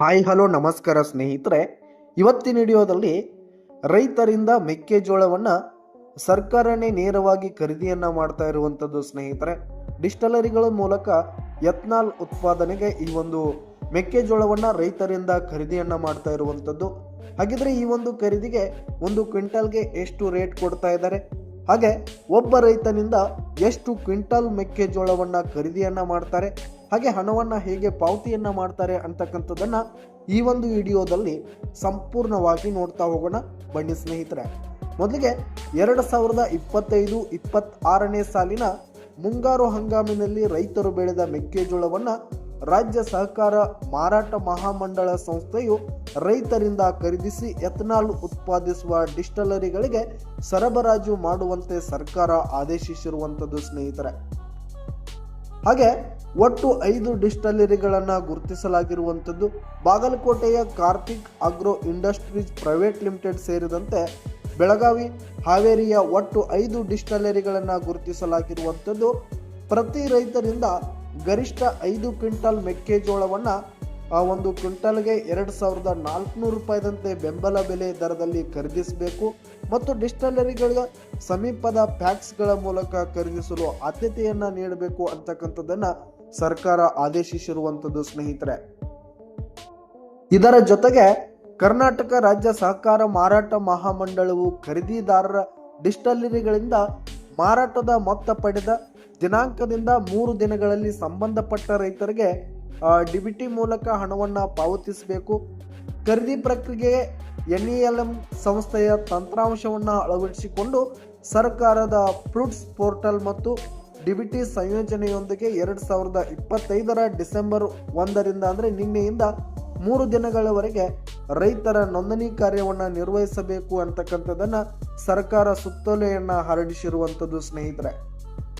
Hi, hello, ನಮಸ್ಕಾರ ಸ್ನೇಹಿತರೆ. ಇವತ್ತಿನ ವಿಡಿಯೋದಲ್ಲಿ ರೈತರಿಂದ ಮೆಕ್ಕೆಜೋಳವನ್ನು ಸರ್ಕಾರನೇ ನೇರವಾಗಿ ಖರೀದಿಯನ್ನು ಮಾಡ್ತಾ ಇರುವಂಥದ್ದು ಸ್ನೇಹಿತರೆ. ಡಿಸ್ಟಲರಿಗಳ ಮೂಲಕ ಯತ್ನಾಲ್ ಉತ್ಪಾದನೆಗೆ ಈ ಒಂದು ಮೆಕ್ಕೆಜೋಳವನ್ನು ರೈತರಿಂದ ಖರೀದಿಯನ್ನು ಮಾಡ್ತಾ ಇರುವಂಥದ್ದು ಹಾಗಿದ್ರೆ ಈ ಒಂದು ಖರೀದಿಗೆ ಒಂದು ಕ್ವಿಂಟಲ್ಗೆ ಎಷ್ಟು ರೇಟ್ ಕೊಡ್ತಾ ಇದ್ದಾರೆ? ಹಾಗೆ ಒಬ್ಬ ರೈತನಿಂದ ಎಷ್ಟು ಕ್ವಿಂಟಲ್ ಮೆಕ್ಕೆಜೋಳವನ್ನು ಖರೀದಿಯನ್ನು ಮಾಡ್ತಾರೆ, ಹಾಗೆ ಹಣವನ್ನು ಹೇಗೆ ಪಾವತಿಯನ್ನು ಮಾಡ್ತಾರೆ ಅಂತಕ್ಕಂಥದ್ದನ್ನು ಈ ಒಂದು ವಿಡಿಯೋದಲ್ಲಿ ಸಂಪೂರ್ಣವಾಗಿ ನೋಡ್ತಾ ಹೋಗೋಣ. ಬನ್ನಿ ಸ್ನೇಹಿತರೆ, ಮೊದಲಿಗೆ ಎರಡು ಸಾವಿರದ ಇಪ್ಪತ್ತೈದು ಇಪ್ಪತ್ತಾರನೇ ಸಾಲಿನ ಮುಂಗಾರು ಹಂಗಾಮಿನಲ್ಲಿ ರೈತರು ಬೆಳೆದ ಮೆಕ್ಕೆಜೋಳವನ್ನು ರಾಜ್ಯ ಸಹಕಾರ ಮಾರಾಟ ಮಹಾಮಂಡಳ ಸಂಸ್ಥೆಯು ರೈತರಿಂದ ಖರೀದಿಸಿ ಎಥನಾಲ್ ಉತ್ಪಾದಿಸುವ ಡಿಸ್ಟಲರಿಗಳಿಗೆ ಸರಬರಾಜು ಮಾಡುವಂತೆ ಸರ್ಕಾರ ಆದೇಶಿಸಿರುವಂಥದ್ದು ಸ್ನೇಹಿತರೆ. ಹಾಗೆ ಒಟ್ಟು ಐದು ಡಿಸ್ಟಲರಿಗಳನ್ನು ಗುರುತಿಸಲಾಗಿರುವಂಥದ್ದು ಬಾಗಲಕೋಟೆಯ Karthik agro industries private limited ಸೇರಿದಂತೆ ಬೆಳಗಾವಿ, ಹಾವೇರಿಯ ಒಟ್ಟು ಐದು ಡಿಸ್ಟಲರಿಗಳನ್ನು ಗುರುತಿಸಲಾಗಿರುವಂಥದ್ದು. ಪ್ರತಿ ರೈತರಿಂದ ಗರಿಷ್ಠ ಐದು ಕ್ವಿಂಟಲ್ ಮೆಕ್ಕೆಜೋಳವನ್ನು ಆ ಒಂದು ಕ್ವಿಂಟಲ್ಗೆ ಎರಡು ಸಾವಿರದ ನಾಲ್ಕುನೂರು ರೂಪಾಯಿದಂತೆ ಬೆಂಬಲ ಬೆಲೆ ದರದಲ್ಲಿ ಖರೀದಿಸಬೇಕು ಮತ್ತು ಡಿಸ್ಟಲರಿಗಳ ಸಮೀಪದ ಪ್ಯಾಕ್ಸ್ಗಳ ಮೂಲಕ ಖರೀದಿಸಲು ಆದ್ಯತೆಯನ್ನು ನೀಡಬೇಕು ಅಂತಕ್ಕಂಥದ್ದನ್ನು ಸರ್ಕಾರ ಆದೇಶಿಸಿರುವಂಥದ್ದು ಸ್ನೇಹಿತರೆ. ಇದರ ಜೊತೆಗೆ ಕರ್ನಾಟಕ ರಾಜ್ಯ ಸಹಕಾರ ಮಾರಾಟ ಮಹಾಮಂಡಳವು ಖರೀದಿದಾರರ ಡಿಸ್ಟಲರಿಗಳಿಂದ ಮಾರಾಟದ ಮೊತ್ತ ಪಡೆದ ದಿನಾಂಕದಿಂದ ಮೂರು ದಿನಗಳಲ್ಲಿ ಸಂಬಂಧಪಟ್ಟ ರೈತರಿಗೆ ಡಿಬಿಟಿ ಮೂಲಕ ಹಣವನ್ನು ಪಾವತಿಸಬೇಕು. ಖರೀದಿ ಪ್ರಕ್ರಿಯೆ ಎನ್ ಇ ಎಲ್ ಎಂ ಸಂಸ್ಥೆಯ ತಂತ್ರಾಂಶವನ್ನು ಅಳವಡಿಸಿಕೊಂಡು ಸರ್ಕಾರದ ಫ್ರೂಟ್ಸ್ ಪೋರ್ಟಲ್ ಮತ್ತು ಡಿಬಿಟಿ ಸಂಯೋಜನೆಯೊಂದಿಗೆ ಎರಡು ಸಾವಿರದ ಇಪ್ಪತ್ತೈದರ ಡಿಸೆಂಬರ್ ಒಂದರಿಂದ ಅಂದರೆ ನಿನ್ನೆಯಿಂದ ಮೂರು ದಿನಗಳವರೆಗೆ ರೈತರ ನೋಂದಣಿ ಕಾರ್ಯವನ್ನು ನಿರ್ವಹಿಸಬೇಕು ಅಂತಕ್ಕಂಥದ್ದನ್ನು ಸರ್ಕಾರ ಸುತ್ತೋಲೆಯನ್ನು ಹರಡಿಸಿರುವಂಥದ್ದು ಸ್ನೇಹಿತರೆ.